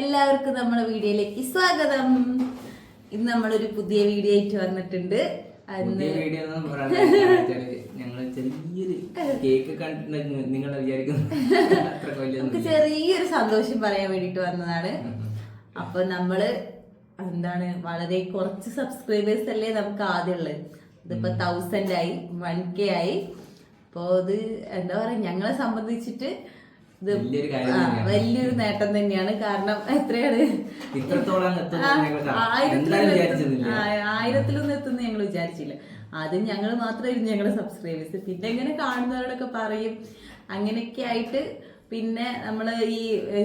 എല്ലാവർക്കും നമ്മുടെ വീഡിയോയിലേക്ക് സ്വാഗതം. ഇന്ന് നമ്മളൊരു പുതിയ വീഡിയോ ആയിട്ട് വന്നിട്ടുണ്ട്. വീഡിയോ ഞങ്ങൾ ചെറിയൊരു കേക്ക് നിങ്ങൾ വിചാരിക്കുന്നു. ചെറിയൊരു സന്തോഷം പറയാൻ വേണ്ടിട്ട് വന്നതാണ്. അപ്പൊ നമ്മൾ എന്താണ് വളരെ കുറച്ച് സബ്സ്ക്രൈബേഴ്സ് അല്ലേ നമുക്ക് ആദ്യം ഉള്ളത് ഇതിപ്പോ തൗസൻഡ് ആയി വൺ കെ ആയി. അപ്പോ അത് എന്താ പറയാ ഞങ്ങളെ സംബന്ധിച്ചിട്ട് ഇത് വലിയൊരു നേട്ടം തന്നെയാണ്. കാരണം എത്രയാണ്? ആയിരത്തിലൊന്നും എത്തുന്ന ഞങ്ങൾ വിചാരിച്ചില്ല. ആദ്യം ഞങ്ങൾ മാത്രമായിരുന്നു ഞങ്ങളുടെ സബ്സ്ക്രൈബേഴ്സ് പിന്നെ ഇങ്ങനെ കാണുന്നവരോടൊക്കെ പറയും. അങ്ങനെയൊക്കെ ആയിട്ട് പിന്നെ നമ്മൾ ഈ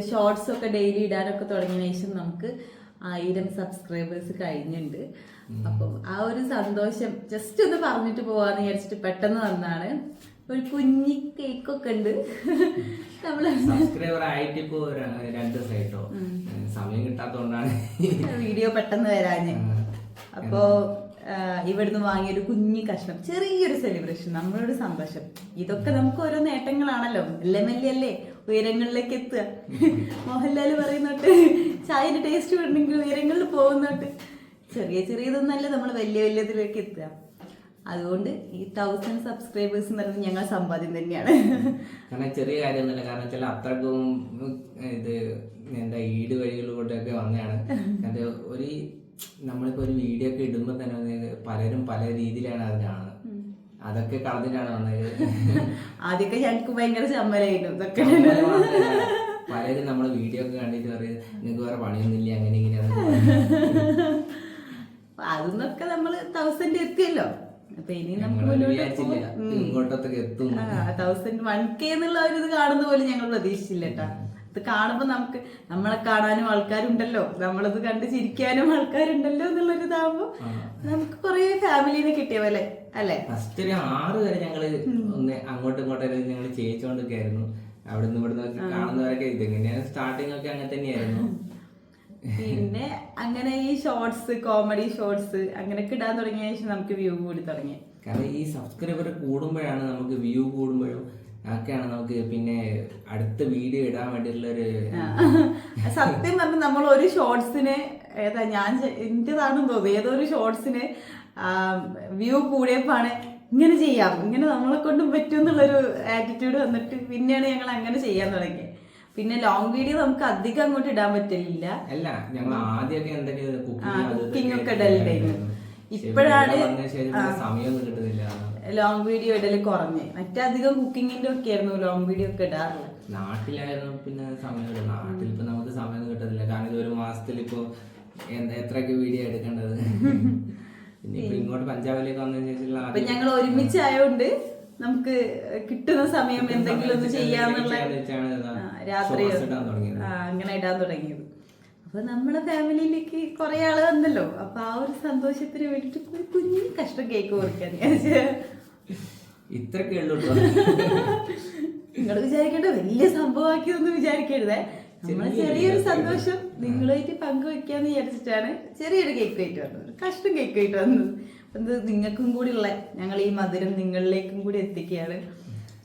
ഷോർട്സ് ഒക്കെ ഡെയിലി ഇടാനൊക്കെ തുടങ്ങിയ ശേഷം നമുക്ക് ആയിരം സബ്സ്ക്രൈബേഴ്സ് കഴിഞ്ഞിട്ടുണ്ട്. അപ്പം ആ ഒരു സന്തോഷം ജസ്റ്റ് ഒന്ന് പറഞ്ഞിട്ട് പോവാന്ന് വിചാരിച്ചിട്ട് പെട്ടെന്ന് വന്നാണ് ഒരു കുഞ്ഞി കേക്കൊക്കെ ഉണ്ട്. നമ്മൾ സബ്സ്ക്രൈബർ ആയിട്ട് ഇപ്പോ രണ്ടു ദിവസമായിട്ടോ സമയം കിട്ടാത്തോണ്ടാണ്. വീഡിയോ പെട്ടെന്ന് വരാഞ്ഞ്. അപ്പോ ഇവിടുന്ന് വാങ്ങിയൊരു കുഞ്ഞി കഷ്ണം. ചെറിയൊരു സെലിബ്രേഷൻ നമ്മളൊരു സന്തോഷം ഇതൊക്കെ നമുക്ക് ഓരോ നേട്ടങ്ങളാണല്ലോ. മെല്ലെ മെല്ലെ അല്ലേ ഉയരങ്ങളിലേക്ക് എത്തുക. മോഹൻലാൽ പറയുന്നോട്ട് ചായന്റെ ടേസ്റ്റ് വേണമെങ്കിൽ ഉയരങ്ങളിൽ പോകുന്നോട്ട്. ചെറിയ ചെറിയതൊന്നല്ല നമ്മൾ വലിയ വലിയതിലേക്ക് എത്തുക. അതുകൊണ്ട് ഈ തൗസൻഡ് സബ്സ്ക്രൈബേഴ്സ് എന്ന് പറയുന്നത് ഞങ്ങൾ സമ്പാദ്യം തന്നെയാണ്. കാരണം ചെറിയ കാര്യമൊന്നുമില്ല. കാരണം വെച്ചാൽ അത്രക്കും ഇത് എന്താ ഈട് വഴികളിലൂടെയൊക്കെ വന്നതാണ്. അത് ഒരു നമ്മളിപ്പോ ഒരു വീഡിയോ ഒക്കെ ഇടുമ്പോൾ തന്നെ പലരും പല രീതിയിലാണ് അത് കാണുന്നത്. അതൊക്കെ കളഞ്ഞിട്ടാണ് വന്നത്. ആദ്യമൊക്കെ ഞങ്ങൾക്ക് ഭയങ്കര ചമ്മലായിരുന്നു ഇതൊക്കെ. പലരും നമ്മളെ വീഡിയോ ഒക്കെ കണ്ടിട്ട് പറയും നിങ്ങൾക്ക് വേറെ പണിയൊന്നുമില്ല അങ്ങനെ ഇങ്ങനെ അതൊന്നൊക്കെ നമ്മൾ തൗസൻഡ് എത്തിയല്ലോ. അപ്പൊ ഇനി നമുക്ക് ഞങ്ങൾ ഇങ്ങോട്ടൊക്കെ എത്തും. തൗസൻഡ് വൺ കെ എന്നുള്ള ഒരു ഇത് കാണുന്ന പോലെ ഞങ്ങൾ പ്രതീക്ഷിച്ചില്ല കേട്ടാ. ഇത് കാണുമ്പോ നമുക്ക് നമ്മളെ കാണാനും ആൾക്കാരുണ്ടല്ലോ. നമ്മളത് കണ്ട് ചിരിക്കാനും ആൾക്കാരുണ്ടല്ലോ എന്നുള്ളൊരു ഇതാകുമ്പോ നമുക്ക് കുറെ ഫാമിലിനെ കിട്ടിയ പോലെ അല്ലെ? ഫസ്റ്റ് ഒരു ആറ് വരെ ഞങ്ങൾ ഒന്ന് അങ്ങോട്ടും ഇങ്ങോട്ടും ഞങ്ങൾ ചേച്ചോണ്ടൊക്കെ ആയിരുന്നു. അവിടുന്ന് ഇവിടുന്ന് കാണുന്നവരൊക്കെ ഇതെങ്ങനെയാണ് സ്റ്റാർട്ടിങ് ഒക്കെ അങ്ങനെ തന്നെയായിരുന്നു. പിന്നെ അങ്ങനെ ഈ ഷോർട്സ് കോമഡി ഷോർട്സ് അങ്ങനെയൊക്കെ ഇടാൻ തുടങ്ങിയ ശേഷം നമുക്ക് വ്യൂ കൂടി തുടങ്ങി. കാരണം ഈ സബ്സ്ക്രൈബർ കൂടുമ്പോഴാണ് നമുക്ക് വ്യൂ കൂടുമ്പോഴും ഒക്കെയാണ് നമുക്ക് പിന്നെ അടുത്ത വീഡിയോ ഇടാൻ വേണ്ടിയിട്ടുള്ള ഒരു സത്യം പറഞ്ഞാൽ നമ്മൾ ഒരു ഷോർട്സിന് ഏതാ ഞാൻ എന്റേതാണെന്ന് തോന്നുന്നു. ഏതോ ഒരു ഷോർട്സിന് വ്യൂ കൂടിയപ്പോഴാണ് ഇങ്ങനെ ചെയ്യാം. ഇങ്ങനെ നമ്മളെ കൊണ്ടും പറ്റും എന്നുള്ളൊരു ആറ്റിറ്റ്യൂഡ് വന്നിട്ട് പിന്നെയാണ് ഞങ്ങൾ അങ്ങനെ ചെയ്യാൻ തുടങ്ങിയത് പിന്നെ ലോങ് വീഡിയോ നമുക്ക് അധികം അങ്ങോട്ട് ഇടാൻ പറ്റില്ല അല്ല ഞങ്ങൾ ആദ്യമൊക്കെ എന്തൊക്കെയോ ആ, കുക്കിംഗ് ഒക്കെ ഇടലുണ്ടായിരുന്നു. ഇപ്പോഴാണ് ശേഷം ലോങ് വീഡിയോ ഇടൽ കുറഞ്ഞ്. മറ്റധികം കുക്കിങ്ങിന്റെ ഒക്കെ ആയിരുന്നു ലോങ് വീഡിയോ ഒക്കെ ഇടാറുള്ളത്. നാട്ടിലായിരുന്നു പിന്നെ സമയമില്ല നാട്ടിൽ ഇപ്പൊ നമുക്ക് സമയം കിട്ടത്തില്ല കാരണം ഇത് ഒരു മാസത്തിൽ ഇപ്പൊ എന്താ എത്രയൊക്കെ വീഡിയോ എടുക്കേണ്ടത്? പിന്നെ ഇപ്പൊ ഇങ്ങോട്ട് പഞ്ചാബിലേക്ക് വന്നതിന് ആദ്യം- ഞങ്ങൾ ഒരുമിച്ചായോണ്ട് നമുക്ക് കിട്ടുന്ന സമയം എന്തെങ്കിലും ഒന്ന് ചെയ്യാന്നുള്ള രാത്രി അങ്ങനെ ഇടാൻ തുടങ്ങിയത്. അപ്പൊ നമ്മളെ ഫാമിലിയിലേക്ക് കുറെ ആൾ വന്നല്ലോ. അപ്പൊ ആ ഒരു സന്തോഷത്തിന് വേണ്ടിട്ട് ഒരു കുഞ്ഞു കഷ്ടം കേക്ക് കൊടുക്കാൻ ഇത്രയൊക്കെ. നിങ്ങൾ വിചാരിക്കേണ്ട വലിയ സംഭവമാക്കിയതൊന്നും വിചാരിക്കരുതേ. നമ്മളെ ചെറിയൊരു സന്തോഷം നിങ്ങളുമായിട്ട് പങ്കുവെക്കാന്ന് വിചാരിച്ചിട്ടാണ് ചെറിയൊരു കേക്ക് ആയിട്ട് വന്നത്. കഷ്ടം കേക്ക് ആയിട്ട് വന്നത്. അത് നിങ്ങൾക്കും കൂടി ഉള്ള ഞങ്ങൾ ഈ മധുരം നിങ്ങളിലേക്കും കൂടി എത്തിക്കുകയാണ്.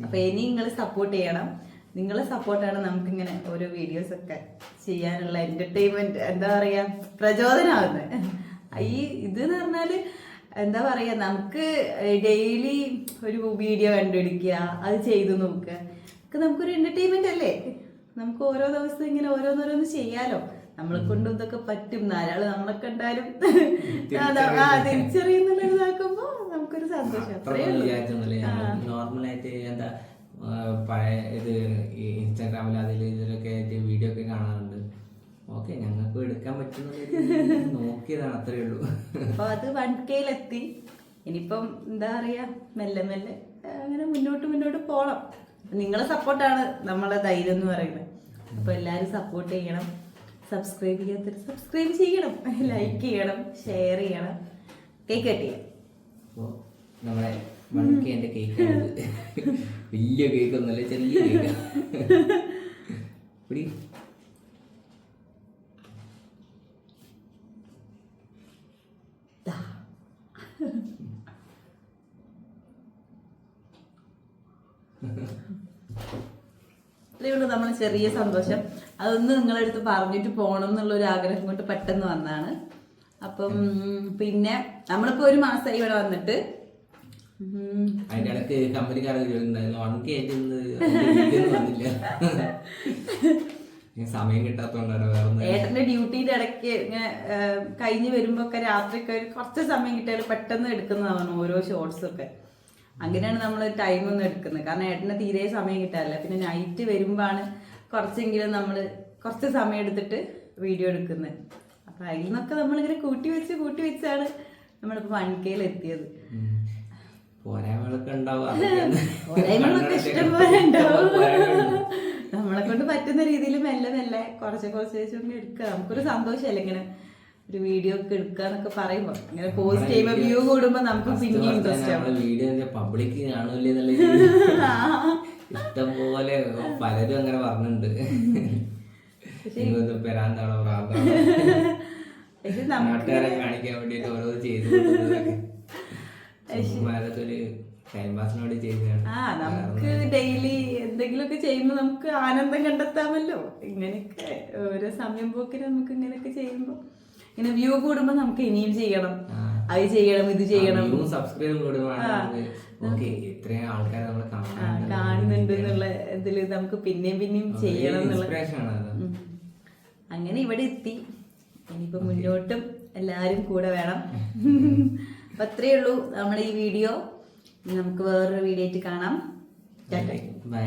അപ്പൊ ഇനി നിങ്ങൾ സപ്പോർട്ട് ചെയ്യണം. നിങ്ങളെ സപ്പോർട്ടാണ് നമുക്ക് ഇങ്ങനെ ഓരോ വീഡിയോസ് ഒക്കെ ചെയ്യാനുള്ള എന്റർടൈൻമെന്റ് എന്താ പറയാ പ്രചോദനമാകുന്നത് ഈ ഇത് എന്ന് പറഞ്ഞാൽ എന്താ പറയാ നമുക്ക് ഡെയിലി ഒരു വീഡിയോ കണ്ടുപിടിക്കുക അത് ചെയ്തു നോക്കുക. നമുക്ക് നമുക്കൊരു എന്റർടൈൻമെന്റ് അല്ലേ? നമുക്ക് ഓരോ ദിവസം ഇങ്ങനെ ഓരോന്നോരോന്ന് ചെയ്യാലോ? നമ്മളെ കൊണ്ട് ഇതൊക്കെ പറ്റും. നാലാൾ നമ്മളെ കണ്ടാലും. തിരിച്ചറിയുന്നുള്ളതാക്കുമ്പോ ആ തിരിച്ചറിയുന്നുള്ള ഇതാക്കുമ്പോ നമുക്കൊരു സന്തോഷം. നോർമലായിട്ട് എന്താ പഴയ ഇത് ഇൻസ്റ്റാഗ്രാമിൽ അതിൽ ഇതിലൊക്കെ ആയിട്ട് വീഡിയോ ഒക്കെ കാണാറുണ്ട്. ഓക്കെ ഞങ്ങൾക്ക് എടുക്കാൻ പറ്റുന്ന നോക്കിയതാണ് അത്രേ ഉള്ളൂ. അപ്പൊ അത് വൺ കെയിലെത്തി ഇനിയിപ്പം എന്താ പറയാ? മെല്ലെ മെല്ലെ അങ്ങനെ മുന്നോട്ട് മുന്നോട്ട് പോണം. നിങ്ങളെ സപ്പോർട്ടാണ് നമ്മളെ ധൈര്യം എന്ന് പറയുന്നത്. അപ്പൊ എല്ലാരും സപ്പോർട്ട് ചെയ്യണം. സബ്സ്ക്രൈബ് ചെയ്യാത്ത സബ്സ്ക്രൈബ് ചെയ്യണം. ലൈക്ക് ചെയ്യണം. ഷെയർ ചെയ്യണം. കേക്ക് കട്ട് ചെയ്യാം. അപ്പോൾ നമ്മളെ മണിക്കേന്റെ കേക്ക് വലിയ കേക്ക് ഒന്നുമല്ല ചെറിയ കേക്ക് ഇത്രയേ നമ്മൾ ചെറിയ സന്തോഷം. അതൊന്ന് നിങ്ങളെടുത്ത് പറഞ്ഞിട്ട് പോകണം എന്നുള്ള ഒരു ആഗ്രഹം കൊണ്ട് പെട്ടെന്ന് വന്നാണ്. അപ്പം പിന്നെ നമ്മളിപ്പോ ഒരു മാസമായി ഇവിടെ വന്നിട്ട്. ഉണക്കി സമയം കിട്ടാത്തോണ്ടാണ് ഏട്ടന്റെ ഡ്യൂട്ടിയുടെ ഇടയ്ക്ക് ഇങ്ങനെ കഴിഞ്ഞ് വരുമ്പോ ഒക്കെ ഒരു കുറച്ച് സമയം കിട്ടിയാൽ പെട്ടെന്ന് എടുക്കുന്നതാണ് ഓരോ ഷോർട്സ് ഒക്കെ. അങ്ങനെയാണ് നമ്മൾ ടൈം ഒന്നും എടുക്കുന്നത്. കാരണം ഏട്ടന് തീരെ സമയം കിട്ടാറില്ല. പിന്നെ നൈറ്റ് വരുമ്പോഴാണ് കുറച്ചെങ്കിലും നമ്മൾ കുറച്ച് സമയം എടുത്തിട്ട് വീഡിയോ എടുക്കുന്നത്. അപ്പൊ അതിൽ നിന്നൊക്കെ നമ്മളിങ്ങനെ കൂട്ടി വെച്ച് കൂട്ടി വെച്ചാണ് നമ്മളിപ്പോ വൺ കെയിൽ എത്തിയത്. പോരായ്മകളൊക്കെ ഉണ്ടാവും. നമ്മളെ കൊണ്ട് പറ്റുന്ന രീതിയിൽ മെല്ലെ മെല്ലെ കുറച്ച് കുറച്ച് വെച്ച് കൊണ്ട് എടുക്കുക. നമുക്കൊരു സന്തോഷമല്ലേ ഇങ്ങനെ ഒരു വീഡിയോ ഒക്കെ എടുക്കുക എന്നൊക്കെ പറയുമ്പോ. ഇങ്ങനെ പോസ്റ്റ് ചെയ്യുമ്പോ വ്യൂ കൂടുമ്പോ നമുക്ക് പിന്നെ ഇൻട്രസ്റ്റ് ആവും. വീഡിയോ പബ്ലിക് കാണൂലേ എന്നുള്ള രീതിയിൽ ഇഷ്ടം പോലെ പലരും അങ്ങനെ പറഞ്ഞിട്ടുണ്ട്. പെരാന്താണോ പ്രാന്താണോ? നാട്ടുകാരെ കാണിക്കാൻ വേണ്ടിട്ട് ഓരോ ചെയ്തു ഒരു ആ നമുക്ക് ഡെയിലി എന്തെങ്കിലുമൊക്കെ ചെയ്യുമ്പോൾ നമുക്ക് ആനന്ദം കണ്ടെത്താമല്ലോ. ഇങ്ങനെയൊക്കെ ഓരോ സമയം പോക്കിന് നമുക്ക് ഇങ്ങനെയൊക്കെ ചെയ്യുമ്പോൾ ഇങ്ങനെ വ്യൂ കൂടുമ്പോൾ നമുക്ക് ഇനിയും ചെയ്യണം. അത് ചെയ്യണം ഇത് ചെയ്യണം. കാണുന്നുണ്ട്. എന്നുള്ള ഇതിൽ നമുക്ക് പിന്നെയും പിന്നെയും ചെയ്യണം എന്നുള്ള. അങ്ങനെ ഇവിടെ എത്തി. ഇനിയിപ്പോ മുന്നോട്ടും എല്ലാരും കൂടെ വേണം. അപ്പൊ അത്രേ ഉള്ളൂ നമ്മുടെ ഈ വീഡിയോ. നമുക്ക് വേറൊരു വീഡിയോ ആയിട്ട് കാണാം. ബൈ